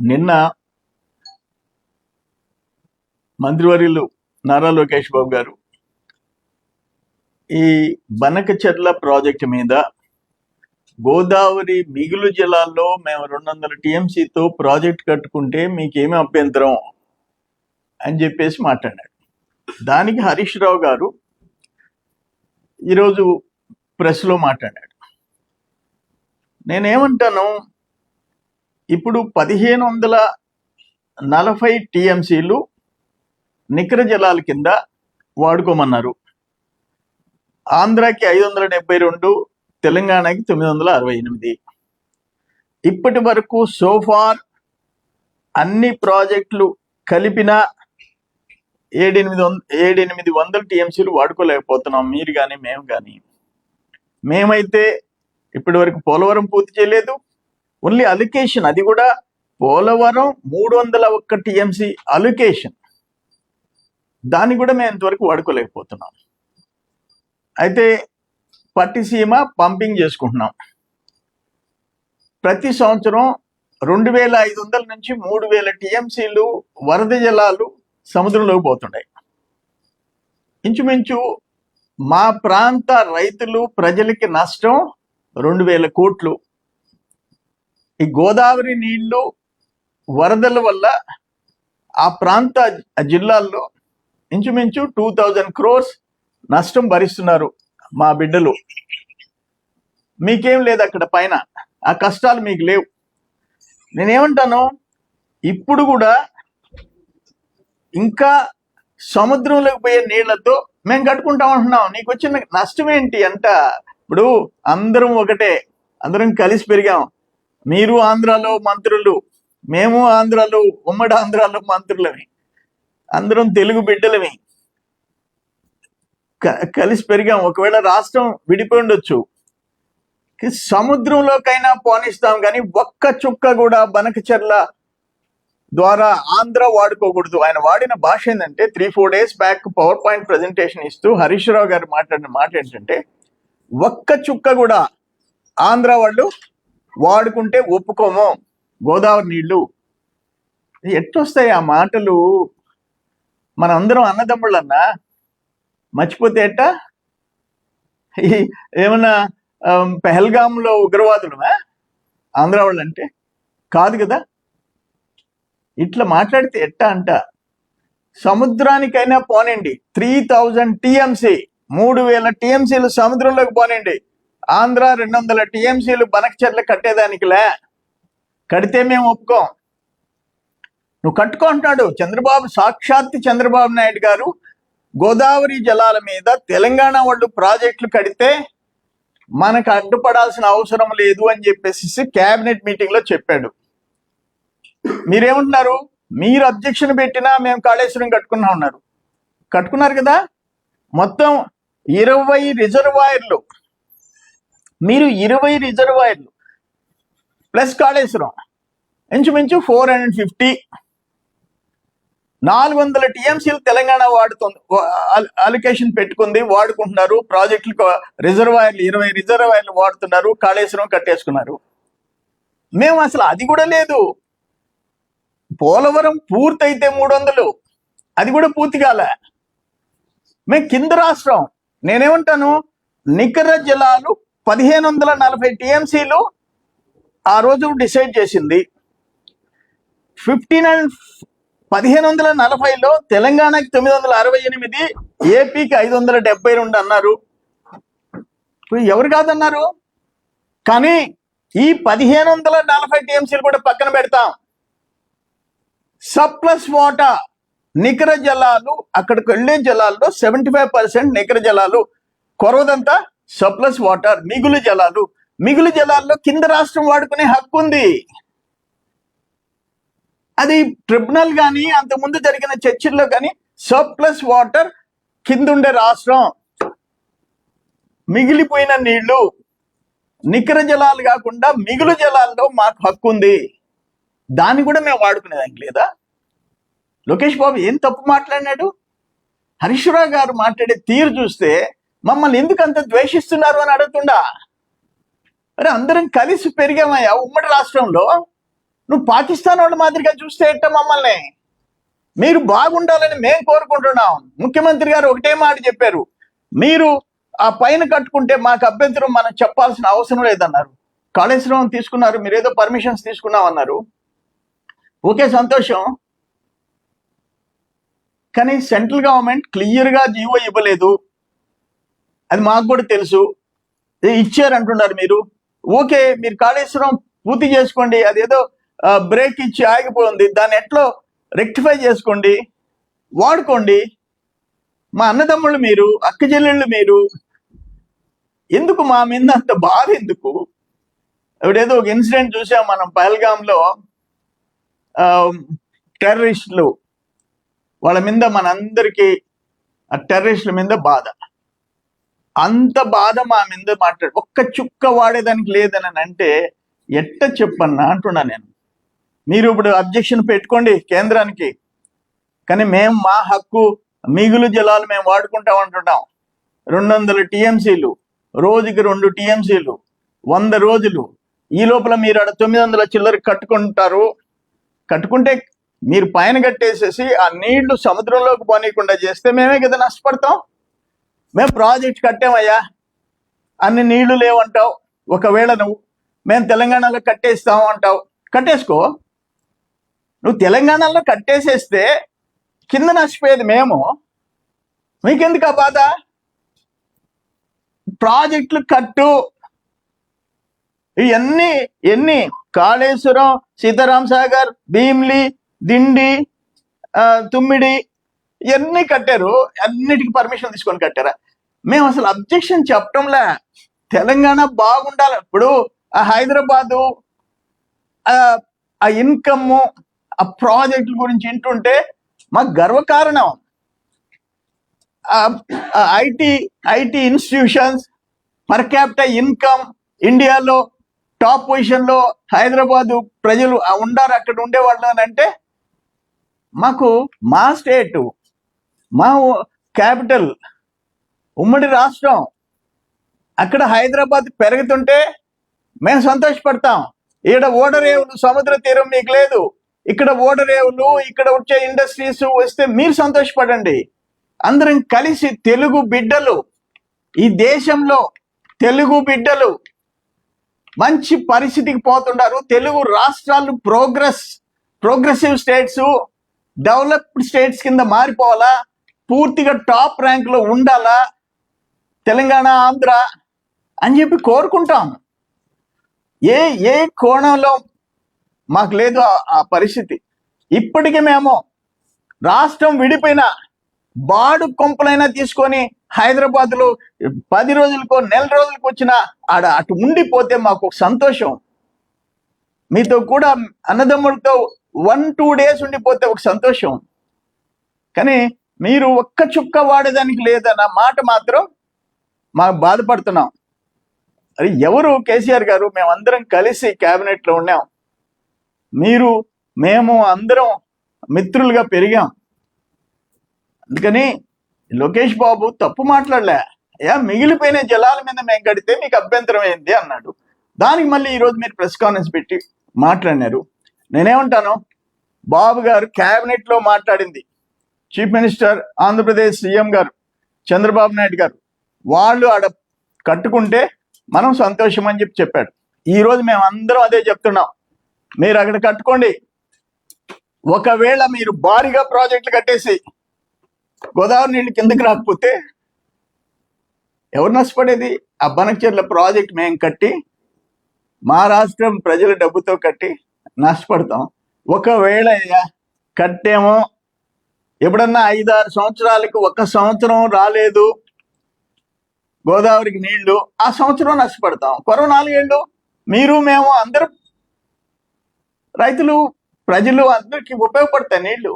నిన్న మంత్రివర్యులు నారా లోకేష్ బాబు గారు ఈ బనకచెర్ల ప్రాజెక్టు మీద గోదావరి మిగులు జిల్లాల్లో మేము రెండు వందల టీఎంసీతో ప్రాజెక్ట్ కట్టుకుంటే మీకేమి అభ్యంతరం అని చెప్పేసి మాట్లాడాడు దానికి హరీష్ రావు గారు ఈరోజు ప్రెస్లో మాట్లాడాడు నేనేమంటాను? ఇప్పుడు పదిహేను వందల నలభై టీఎంసీలు నికర జలాల కింద వాడుకోమన్నారు. ఆంధ్రాకి ఐదు వందల డెబ్బై రెండు తెలంగాణకి తొమ్మిది వందల అరవై ఎనిమిది. ఇప్పటి వరకు సోఫార్ అన్ని ప్రాజెక్టులు కలిపిన ఏడెనిమిది వంద ఏడెనిమిది వందల టీఎంసీలు వాడుకోలేకపోతున్నాం మీరు కానీ మేము కానీ మేమైతే ఇప్పటి వరకు పోలవరం పూర్తి చేయలేదు ఓన్లీ అలికేషన్ అది కూడా పోలవరం మూడు వందల ఒక్క టీఎంసీ అలికేషన్ దాన్ని కూడా మేము ఇంతవరకు వాడుకోలేకపోతున్నాం. అయితే పట్టిసీమ పంపింగ్ చేసుకుంటున్నాం. ప్రతి సంవత్సరం రెండు వేల ఐదు వందల నుంచి మూడు వేల టీఎంసీలు వరద జలాలు సముద్రంలోకి పోతున్నాయి. ఇంచుమించు మా ప్రాంత రైతులు ప్రజలకి నష్టం రెండు వేల కోట్లు. ఈ గోదావరి నీళ్ళు వరదల వల్ల ఆ ప్రాంత జిల్లాల్లో ఇంచుమించు టూ థౌజండ్ క్రోర్స్ నష్టం భరిస్తున్నారు మా బిడ్డలు. మీకేం లేదు అక్కడ పైన. ఆ కష్టాలు మీకు లేవు. నేనేమంటాను? ఇప్పుడు కూడా ఇంకా సముద్రంలోకి పోయే నీళ్ళతో మేము కట్టుకుంటాం అంటున్నాం. నీకు వచ్చిన నష్టం ఏంటి అంట. ఇప్పుడు అందరం ఒకటే. అందరం కలిసి పెరిగాం. మీరు ఆంధ్రాలో మంత్రులు మేము ఆంధ్రాలో ఉమ్మడి ఆంధ్రాలో మంత్రులమే. అందరం తెలుగు బిడ్డలమే. క- కలిసి పెరిగాం. ఒకవేళ రాష్ట్రం విడిపోయి ఉండొచ్చు. సముద్రంలోకైనా పోనిస్తాం కానీ ఒక్క చుక్క కూడా బనకచర్ల ద్వారా ఆంధ్ర వాడుకోకూడదు. ఆయన వాడిన భాష ఏంటంటే three four days back power point presentation ఇస్తూ హరీష్ రావు గారు మాట్లాడిన మాట ఏంటంటే ఒక్క చుక్క కూడా ఆంధ్ర వాళ్ళు వాడుకుంటే ఒప్పుకోము. గోదావరి నీళ్ళు. ఎట్టొస్తాయి ఆ మాటలు? మన అందరం అన్నదమ్ముళ్ళన్నా. మర్చిపోతే ఎట్ట? ఏమన్నా పెహల్గాంలో ఉగ్రవాదులమా? ఆంధ్ర వాళ్ళు అంటే కాదు కదా? ఇట్లా మాట్లాడితే ఎట్ట అంట? సముద్రానికైనా పోనండి. త్రీ థౌజండ్ టీఎంసీ మూడు వేల టీఎంసీలు సముద్రంలోకి పోనండి. ఆంధ్ర రెండు వందల టీఎంసీలు బనక్చర్లు కట్టేదానికిలే. కడితే మేము ఒప్పుకోం. నువ్వు కట్టుకో అంటున్నాడు చంద్రబాబు సాక్షాత్ చంద్రబాబు నాయుడు గారు. గోదావరి జలాల మీద తెలంగాణ వాళ్ళు ప్రాజెక్టులు కడితే మనకు అడ్డుపడాల్సిన అవసరం లేదు అని చెప్పేసి కేబినెట్ మీటింగ్లో చెప్పాడు. మీరేమంటున్నారు? మీరు అబ్జెక్షన్ పెట్టినా మేము కాళేశ్వరం కట్టుకున్నా ఉన్నారు కట్టుకున్నారు కదా? మొత్తం ఇరవై రిజర్వాయర్లు మీరు ఇరవై రిజర్వాయర్లు ప్లస్ కాళేశ్వరం ఇంచుమించు ఫోర్ హండ్రెడ్ ఫిఫ్టీ. నాలుగు వందల టీఎంసీలు తెలంగాణ వాడుతుంది అలికేషన్ పెట్టుకుంది వాడుకుంటున్నారు. ప్రాజెక్టులు రిజర్వాయర్లు ఇరవై రిజర్వాయర్లు వాడుతున్నారు. కాళేశ్వరం కట్టేసుకున్నారు. మేము అసలు అది కూడా లేదు. పోలవరం పూర్తయితే మూడు వందలు. అది కూడా పూర్తి కాలే. మేము కింద రాష్ట్రం. నేనేమంటాను? నికర జలాలు పదిహేను వందల నలభై టీఎంసీలు ఆ రోజు డిసైడ్ చేసింది. ఫిఫ్టీన్ అండ్ పదిహేను వందల నలభైలో తెలంగాణకి తొమ్మిది వందల అరవై ఎనిమిది ఏపీకి ఐదు వందల డెబ్బై రెండు అన్నారు. ఇప్పుడు ఎవరు కాదన్నారు? కానీ ఈ పదిహేను వందల నలభై టీఎంసీలు కూడా పక్కన పెడతాం. సప్లస్ వాటా నికర జలాలు అక్కడికి వెళ్ళే జలాల్లో సెవెంటీ ఫైవ్ పర్సెంట్ నికర జలాలు కొరవదంతా సప్లస్ వాటర్ మిగులు జలాలు. మిగులు జలాల్లో కింద రాష్ట్రం వాడుకునే హక్కు ఉంది. అది ట్రిబ్యునల్ కానీ అంతకుముందు జరిగిన చర్చల్లో కానీ సర్ప్లస్ వాటర్ కిందుండే రాష్ట్రం. మిగిలిపోయిన నీళ్ళు నికర జలాలు కాకుండా మిగులు జలాల్లో మాకు హక్కు ఉంది. దాన్ని కూడా మేము వాడుకునేదానికి లేదా? లోకేష్ బాబు ఏం తప్పు మాట్లాడినాడు? హరీష్ గారు మాట్లాడే తీరు చూస్తే మమ్మల్ని ఎందుకు అంత ద్వేషిస్తున్నారు అని అడుగుతుండా? అరే అందరం కలిసి పెరిగామయ్యా. ఉమ్మడి రాష్ట్రంలో నువ్వు పాకిస్తాన్ వాళ్ళ మాదిరిగా చూస్తే ఎట్ట మమ్మల్ని? మీరు బాగుండాలని మేము కోరుకుంటున్నాం. ముఖ్యమంత్రి గారు ఒకటే మాట చెప్పారు. మీరు ఆ పైన కట్టుకుంటే మాకు అభ్యంతరం మనం చెప్పాల్సిన అవసరం లేదన్నారు. కాళేశ్వరం తీసుకున్నారు. మీరు ఏదో పర్మిషన్స్ తీసుకున్నామన్నారు. ఓకే సంతోషం. కానీ సెంట్రల్ గవర్నమెంట్ క్లియర్గా జీవో ఇవ్వలేదు. అది మాకు కూడా తెలుసు. ఇది ఇచ్చారు అంటున్నారు మీరు. ఓకే మీరు కాళేశ్వరం పూర్తి చేసుకోండి. అదేదో బ్రేక్ ఇచ్చి ఆగిపోయింది. దాన్ని ఎట్లో రెక్టిఫై చేసుకోండి. వాడుకోండి. మా అన్నదమ్ముళ్ళు మీరు అక్క చెల్లెళ్ళు మీరు. ఎందుకు మా మీద అంత బాధ ఎందుకు? ఇప్పుడేదో ఒక ఇన్సిడెంట్ చూసాం మనం పహల్గాంలో టెర్రరిస్టులు వాళ్ళ మీద మనందరికీ ఆ టెర్రరిస్టుల మీద బాధ. అంత బాధ మా మీద మాట్లాడు. ఒక్క చుక్క వాడేదానికి లేదని అంటే ఎట్ట చెప్పన్నా అంటున్నా నేను. మీరు ఇప్పుడు అబ్జెక్షన్ పెట్టుకోండి కేంద్రానికి. కానీ మేము మా హక్కు మిగులు జలాలు మేము వాడుకుంటాం అంటున్నాం రెండు వందల టీఎంసీలు రోజుకి రెండు టీఎంసీలు వంద రోజులు. ఈ లోపల మీరు ఆడ తొమ్మిది వందల చిల్లర కట్టుకుంటారు. కట్టుకుంటే మీరు పైన కట్టేసేసి ఆ నీళ్ళు సముద్రంలోకి పోనీయకుండా చేస్తే మేమే కదా నష్టపడతాం. మేము ప్రాజెక్ట్ కట్టామయ్యా. అన్ని నీళ్ళు లేవంటావు. ఒకవేళ నువ్వు మేము తెలంగాణలో కట్టేస్తాం అంటావు. కట్టేసుకో. నువ్వు తెలంగాణలో కట్టేసేస్తే కింద నష్టపోయేది మేము. మీకెందుకు ఆ బాధ? ప్రాజెక్టులు కట్టు. ఇవన్నీ ఎన్ని? కాళేశ్వరం సీతారాం సాగర్ భీమ్లీ దిండి తుమ్మిడి ఇవన్నీ కట్టారు. అన్నిటికీ పర్మిషన్ తీసుకొని కట్టారా? మేము అసలు అబ్జెక్షన్ చెప్పడంలా తెలంగాణ బాగుండాలి. ఇప్పుడు ఆ హైదరాబాదు ఆ, ఆ ఇన్కమ్ ఆ ప్రాజెక్టుల గురించి వింటుంటే మాకు గర్వకారణం. IT IT institutions per capital income ఇండియాలో టాప్ పొజిషన్లో హైదరాబాదు ప్రజలు ఆ ఉండారు అక్కడ ఉండేవాళ్ళు అని అంటే మాకు మా స్టేటు మా క్యాపిటల్ ఉమ్మడి రాష్ట్రం అక్కడ హైదరాబాద్ పెరుగుతుంటే మేము సంతోషపడతాం. ఈడ ఓడరేవులు సముద్ర తీరం మీకు లేదు. ఇక్కడ ఓడరేవులు ఇక్కడ వచ్చే ఇండస్ట్రీస్ వస్తే మీరు సంతోషపడండి. అందరం కలిసి తెలుగు బిడ్డలు ఈ దేశంలో తెలుగు బిడ్డలు మంచి పరిస్థితికి పోతున్నారు. తెలుగు రాష్ట్రాలు progress progressive states developed states కింద మారిపోవాలా? పూర్తిగా టాప్ ర్యాంక్లో ఉండాలా? తెలంగాణ ఆంధ్ర అని చెప్పి కోరుకుంటాం ఏ ఏ కోణంలో మాకు లేదు ఆ- పరిస్థితి. ఇప్పటికీ మేము రాష్ట్రం విడిపోయిన బాడు కొంపలైనా తీసుకొని హైదరాబాద్లో పది రోజులకో నెల రోజులకు వచ్చిన ఆడ అటు ఉండిపోతే మాకు ఒక సంతోషం. మీతో కూడా అన్నదమ్ములతో వన్ టూ డేస్ ఉండిపోతే ఒక సంతోషం. కానీ మీరు ఒక్క చుక్క వాడేదానికి లేదన్న మాట మాత్రం మాకు బాధపడుతున్నాం. అది ఎవరు కేసీఆర్ గారు? మేమందరం కలిసి క్యాబినెట్లో ఉన్నాం. మీరు మేము అందరం మిత్రులుగా పెరిగాం. అందుకని లోకేష్ బాబు తప్పు మాట్లాడలే. అయ్యా మిగిలిపోయిన జలాల మీద మేము కడితే మీకు అభ్యంతరం ఏంది? అన్నాడు. దానికి మళ్ళీ ఈరోజు మీరు ప్రెస్ కాన్ఫరెన్స్ పెట్టి మాట్లాడినారు. నేనేమంటాను? బాబు గారు క్యాబినెట్లో మాట్లాడింది. చీఫ్ మినిస్టర్ ఆంధ్రప్రదేశ్ సీఎం గారు చంద్రబాబు నాయుడు గారు. వాళ్ళు ఆడ కట్టుకుంటే మనం సంతోషం అని చెప్పి చెప్పాడు. ఈరోజు మేము అందరం అదే చెప్తున్నాం. మీరు అక్కడ కట్టుకోండి. ఒకవేళ మీరు భారీగా ప్రాజెక్టులు కట్టేసి గోదావరి నీళ్ళు కిందకి రాకపోతే ఎవరు నష్టపడేది? ఆ బనక్చర్ల ప్రాజెక్ట్ మేము కట్టి మా రాష్ట్రం ప్రజల డబ్బుతో కట్టి నష్టపడతాం. ఒకవేళ కట్టేమో ఎప్పుడన్నా ఐదారు సంవత్సరాలకు ఒక సంవత్సరం రాలేదు. గోదావరికి నీళ్ళు ఆ సంవత్సరం నష్టపడతాం. కొరవ నాలుగేళ్ళు మీరు మేము అందరూ రైతులు ప్రజలు అందరికీ ఉపయోగపడతాయి నీళ్ళు.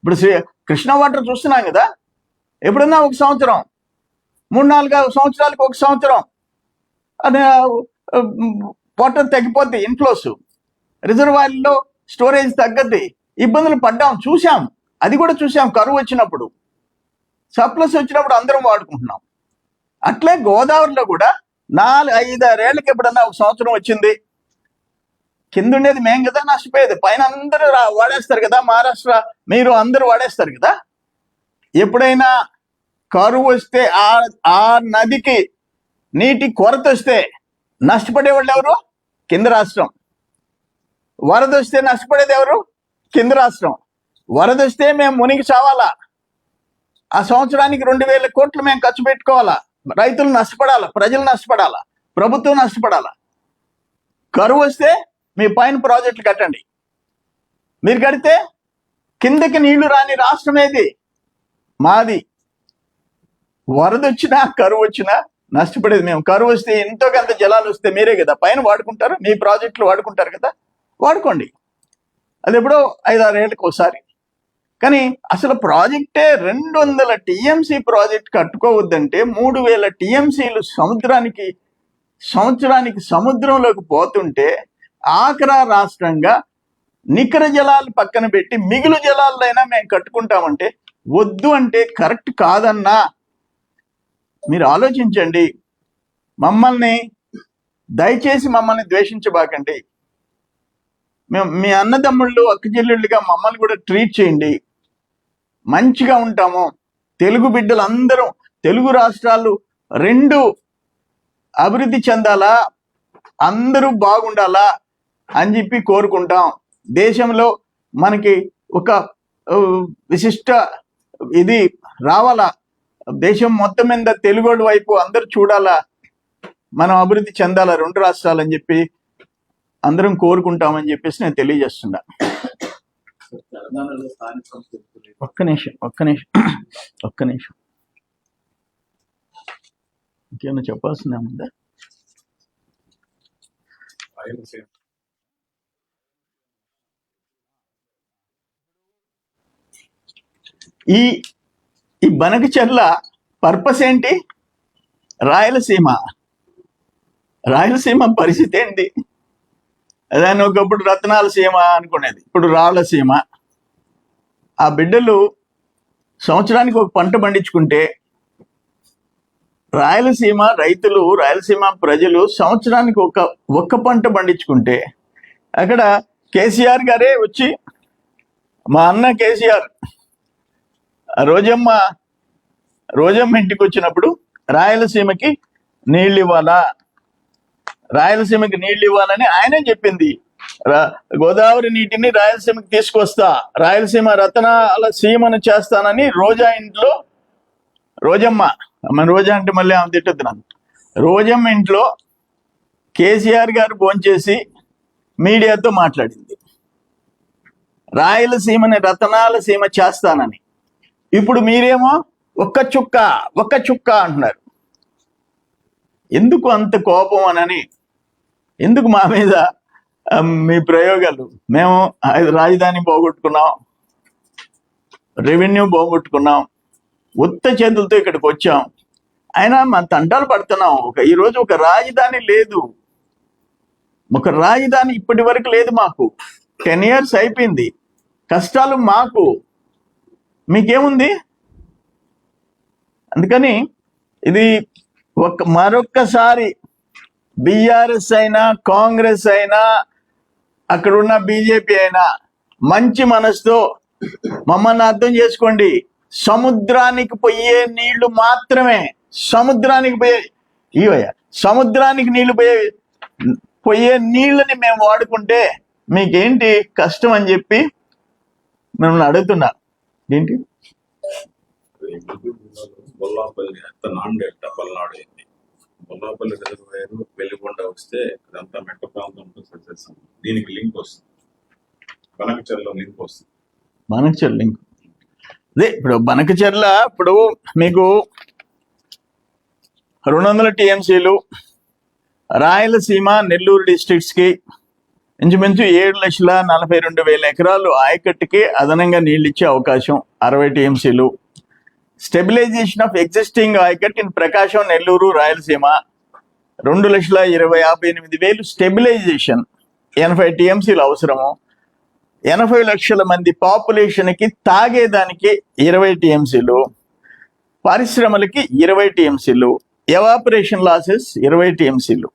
ఇప్పుడు శ్రీ కృష్ణ వాటర్ చూస్తున్నాం కదా? ఎప్పుడన్నా ఒక సంవత్సరం మూడు నాలుగు సంవత్సరాలకు ఒక సంవత్సరం అది వాటర్ తగ్గిపోద్ది ఇన్ఫ్లోస్ రిజర్వాయర్లో స్టోరేజ్ తగ్గద్ది ఇబ్బందులు పడ్డాం చూసాం అది కూడా చూసాం కరువు వచ్చినప్పుడు. సప్లస్ వచ్చినప్పుడు అందరం వాడుకుంటున్నాం. అట్లే గోదావరిలో కూడా నాలుగు ఐదారేళ్ళకి ఎప్పుడన్నా ఒక సంవత్సరం వచ్చింది. కింద ఉండేది మేం కదా నష్టపోయేది. పైన అందరూ రా- వాడేస్తారు కదా మహారాష్ట్ర. మీరు అందరూ వాడేస్తారు కదా. ఎప్పుడైనా కరువు వస్తే ఆ ఆ నదికి నీటి కొరత వస్తే నష్టపడే వాళ్ళు ఎవరు? కింద రాష్ట్రం. వరద వస్తే నష్టపడేది ఎవరు? కింద రాష్ట్రం. వరద వస్తే మేము మునిగి చావాలా? ఆ సంవత్సరానికి రెండు వేల కోట్లు మేము ఖర్చు పెట్టుకోవాలా? రైతులు నష్టపడాలా? ప్రజలు నష్టపడాలా? ప్రభుత్వం నష్టపడాలా? కరువు వస్తే మీ పైన ప్రాజెక్టులు కట్టండి. మీరు కడితే కిందకి నీళ్ళు రాని రాష్ట్రం ఏది? మాది. వరద వచ్చినా కరువు వచ్చినా నష్టపడేది మేము. కరువు వస్తే ఎంతో కొంత జలాలు వస్తే మీరే కదా. పైన వాడుకుంటారు మీ ప్రాజెక్టులు వాడుకుంటారు కదా. వాడుకోండి. అది ఎప్పుడో ఐదారు ఏళ్ళకి ఒకసారి. కానీ అసలు ప్రాజెక్టే రెండు వందల టీఎంసీ ప్రాజెక్ట్ కట్టుకోవద్దంటే మూడు వేల టీఎంసీలు సముద్రానికి సంవత్సరానికి సముద్రంలోకి పోతుంటే ఆఖరా రాష్ట్రంగా నికర జలాలు పక్కన పెట్టి మిగులు జలాలైనా మేము కట్టుకుంటామంటే వద్దు అంటే కరెక్ట్ కాదన్నా. మీరు ఆలోచించండి. మమ్మల్ని దయచేసి మమ్మల్ని ద్వేషించబాకండి. మేము మీ అన్నదమ్ముళ్ళు అక్కజెల్లుళ్ళుగా మమ్మల్ని కూడా ట్రీట్ చేయండి. మంచిగా ఉంటాము. తెలుగు బిడ్డలు అందరం తెలుగు రాష్ట్రాలు రెండు అభివృద్ధి చెందాలా? అందరూ బాగుండాలా? అని చెప్పి కోరుకుంటాం. దేశంలో మనకి ఒక విశిష్ట ఇది రావాలా? దేశం మొత్తం మీద తెలుగోడు వైపు అందరూ చూడాలా? మనం అభివృద్ధి చెందాలా రెండు రాష్ట్రాలు అని చెప్పి అందరం కోరుకుంటామని చెప్పేసి నేను తెలియజేస్తున్నా. ఒక్క నిమిషం ఒక్క నిమిషం ఒక్క నిమిషం. ఇంకేమైనా చెప్పాల్సిందే ఉందా రాయలసీమ ఈ ఈ బనకచెర్ల పర్పస్ ఏంటి? రాయలసీమ. రాయలసీమ పరిస్థితి ఏంటి? దాన్ని ఒకప్పుడు రత్నాల సీమ అనుకునేది. ఇప్పుడు రాళ్ళసీమ ఆ బిడ్డలు సంవత్సరానికి ఒక పంట పండించుకుంటే రాయలసీమ రైతులు రాయలసీమ ప్రజలు సంవత్సరానికి ఒక ఒక్క పంట పండించుకుంటే అక్కడ కేసీఆర్ గారే వచ్చి మా అన్న కేసీఆర్ రోజమ్మ రోజమ్మ ఇంటికి వచ్చినప్పుడు రాయలసీమకి నీళ్ళు ఇవ్వాలా? రాయలసీమకి నీళ్ళు ఇవ్వాలని ఆయనే చెప్పింది. గోదావరి నీటిని రాయలసీమకి తీసుకొస్తా. రాయలసీమ రతనాల సీమను చేస్తానని రోజా ఇంట్లో రోజమ్మ మన రోజా అంటే మళ్ళీ ఆమె తిట్టద్దు నన్ను. రోజమ్మ ఇంట్లో కేసీఆర్ గారు భోంచేసి మీడియాతో మాట్లాడింది. రాయలసీమని రతనాల సీమ చేస్తానని. ఇప్పుడు మీరేమో ఒక్క చుక్క ఒక్క చుక్క అంటున్నారు. ఎందుకు అంత కోపం అనని ఎందుకు మా మీద మీ ప్రయోగాలు? మేము రాజధాని పోగొట్టుకున్నాం. రెవెన్యూ పోగొట్టుకున్నాం. ఉత్త చేతులతో ఇక్కడికి వచ్చాం. అయినా మన తంటాలు పడుతున్నాం. ఒక ఈరోజు ఒక రాజధాని లేదు. ఒక రాజధాని ఇప్పటి వరకు లేదు మాకు. టెన్ ఇయర్స్ అయిపోయింది. కష్టాలు మాకు. మీకేముంది? అందుకని ఇది ఒక మరొక్కసారి బీఆర్ఎస్ అయినా కాంగ్రెస్ అయినా అక్కడ ఉన్న బీజేపీ అయినా మంచి మనసుతో మమ్మల్ని అర్థం చేసుకోండి. సముద్రానికి పోయే నీళ్ళు మాత్రమే సముద్రానికి పోయే ఇవయ్యా సముద్రానికి నీళ్ళు పోయే పోయే నీళ్ళని మేము వాడుకుంటే మీకేంటి కష్టం అని చెప్పి మిమ్మల్ని అడుగుతున్నా. ఏంటి? కొల్లాపల్లి రిజర్వాయర్ వెల్లిగొండ వస్తే అదంతా మెట్ట ప్రాంతంతో సక్సెస్ దీనికి లింక్ వస్తుంది. కనకచర్లో లింక్ వస్తుంది. బనకచెర్ల లింక్. అదే ఇప్పుడు బనకచర్ల ఇప్పుడు మీకు రెండు వందల టీఎంసీలు రాయలసీమ నెల్లూరు డిస్ట్రిక్ట్స్కి ఇంచుమించు ఏడు లక్షల నలభై రెండు వేల ఎకరాలు ఆయకట్టుకి అదనంగా నీళ్ళు ఇచ్చే అవకాశం అరవై టీఎంసీలు. Stabilization of existing ayacut in Prakasam Nellore Rayalaseema. రెండు లక్షల ఇరవై యాభై ఎనిమిది వేలు స్టెబిలైజేషన్. ఎనభై టీఎంసీలు అవసరము. ఎనభై లక్షల మంది పాపులేషన్కి తాగేదానికి ఇరవై టీఎంసీలు. పరిశ్రమలకి ఇరవై టీఎంసీలు. ఎవాపరేషన్ లాసెస్ ఇరవై టీఎంసీలు.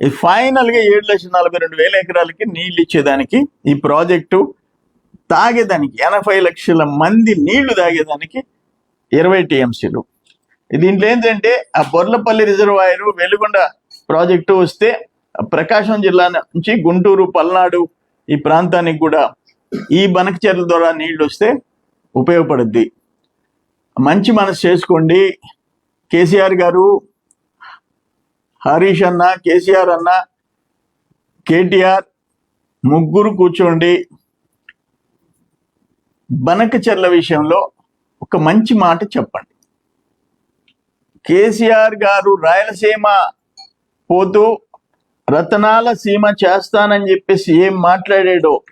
ఇది ఫైనల్గా ఏడు లక్షల నలభై రెండు వేల ఎకరాలకి నీళ్ళు ఇచ్చేదానికి ఈ ప్రాజెక్టు తాగేదానికి ఎనభై లక్షల మంది నీళ్ళు తాగేదానికి ఇరవై టీఎంసీలు. దీంట్లో ఏంటంటే ఆ బొర్లపల్లి రిజర్వాయర్ వెలుగొండ ప్రాజెక్టు వస్తే ప్రకాశం జిల్లా నుంచి గుంటూరు పల్నాడు ఈ ప్రాంతానికి కూడా ఈ బనకచెర్ల ద్వారా నీళ్ళు వస్తే ఉపయోగపడుద్ది. మంచి మనసు చేసుకోండి. కేసీఆర్ గారు హరీష్ అన్న కేసీఆర్ అన్న కేటీఆర్ ముగ్గురు కూర్చోండి. బనకచెర్ల విషయంలో ఒక మంచి మాట చెప్పండి. కేసీఆర్ గారు రాయలసీమ పోతూ రతనాల సీమ చేస్తానని చెప్పేసి ఏం మాట్లాడాడో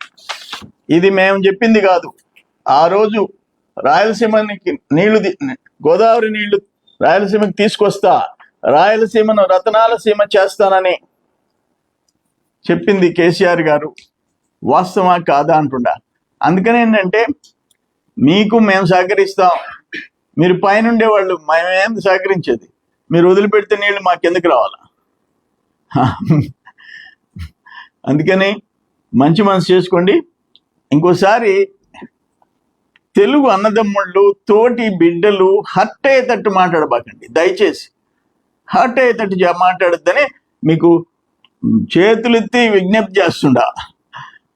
ఇది మేము చెప్పింది కాదు. ఆ రోజు రాయలసీమకి నీళ్ళు గోదావరి నీళ్ళు రాయలసీమకి తీసుకొస్తా రాయలసీమను రతనాల సీమ చేస్తానని చెప్పింది కేసీఆర్ గారు. వాస్తవా కాదా అంటుండా. అందుకని ఏంటంటే మీకు మేము సహకరిస్తాం. మీరు పైనుండే వాళ్ళు మేమేం సహకరించేది? మీరు వదిలిపెడితే నీళ్ళు మాకెందుకు రావాలా? అందుకని మంచి మనసు చేసుకోండి. ఇంకోసారి తెలుగు అన్నదమ్ముళ్ళు తోటి బిడ్డలు హర్ట్ అయ్యేటట్టు మాట్లాడబాకండి. దయచేసి హర్ట్ అయ్యేటట్టు మాట్లాడద్దని మీకు చేతులెత్తి విజ్ఞప్తి చేస్తుండా.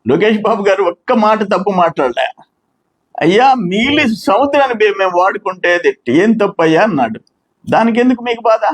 లోకేష్ బాబు గారు ఒక్క మాట తప్పు మాట్లాడలే. అయ్యా మీలి సముద్రాన్ని మేము వాడుకుంటే ఏం తప్పయ్యా అన్నాడు. దానికి ఎందుకు మీకు బాధ?